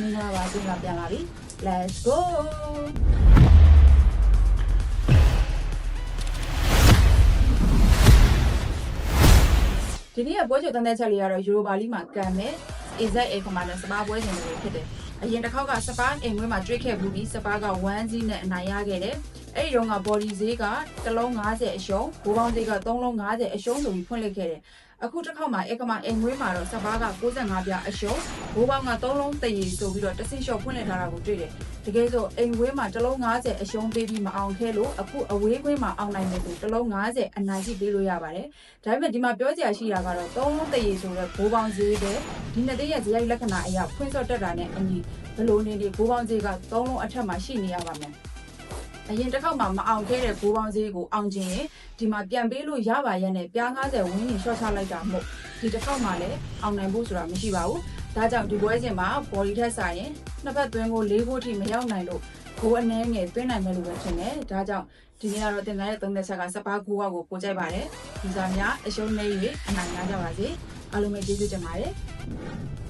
မင်္ဂလာပါကျင်းလာပြန်လာပြီ let's go ဒီနေ့ကပွဲချုပ်တန်းတဲ့ချက်လေးကတော့ယူရိုပါလီမှာကန်မဲ့ AZA ခမာတဲ့စပါးပွဲစဉ်တွေဖြစ်တယ်။အရင်တစ်ခေါက်ကစပါးအိမ်ဝင်းမှာတွေ့ခဲ့ဘူးပြီးစပါးက1စီးနဲ့အနိုင်ရခဲ့တယ်။ အဲ့ဒီတော့က body ဈေးကတစ်လုံး90အရှုံး၊ဘိုးပေါင်းဈေးက3လုံး90အရှုံးဆိုပြီးဖွင့်လိုက်ခဲ့တယ်။အခုတစ်ခေါက်မှာအေကမာအိမ်ဝင်းမှာတော့စပါးက65ပြအရှုံး၊ဘိုးပေါင်းက3လုံးတရီဆိုပြီးတော့တစ်ဆင့်လျှော့ဖွင့်လိုက်ထားတာကိုတွေ့တယ်။တကယ်ဆိုအိမ်ဝင်းမှာတစ်လုံး90အရှုံးပေးပြီးမအောင်ခဲလို့အခုအဝေးကွင်းမှာအောင်နိုင်တယ်ဆိုတစ်လုံး90အနိုင်ကြီးပေးလို့ရပါတယ်။ဒါပေမဲ့ဒီမှာပြောကြရရှိတာကတော့3လုံးတရီဆိုတဲ့ဘိုးပေါင်းဈေးပဲဒီနှစ်သိန်းရဲ့ဇယိုက်လက္ခဏာအရာဖွင့်စော့တက်တာနဲ့အညီဘလို့နေဒီဘိုးပေါင်းဈေးက3လုံးအထက်မှာရှိနေရပါမယ်။ အရင်တစ်ခေါက်မှမအောင်ခဲ့တဲ့ဘိုးပေါင်းဈေးကိုအောင်ခြင်းရင်ဒီမှာပြန်ပေးလို့ရပါရဲ့နဲ့ပြား90ဝင်းနေရှော့ချလိုက်တာမို့ဒီတစ်ခေါက်မှလည်းအောင်နိုင်ဖို့ဆိုတာမရှိပါဘူး။ဒါကြောင့်ဒီပွဲစဉ်မှာ body ထက်ဆိုင်ရင်နှစ်ဖက်သွင်းကို၄ခုထိမရောက်နိုင်လို့ကိုယ်အနှဲငယ်သွင်းနိုင်မယ်လို့ပဲထင်တယ်။ဒါကြောင့်ဒီနေ့ကတော့တင်တဲ့သုံးသက်ချက်ကစပါးကိုဝါကိုပို့ကြိုက်ပါတယ်။ဒီစားများအရှုံးနေ၍အနိုင်ရကြပါစေ။အားလုံးပဲကျေးဇူးတင်ပါတယ်။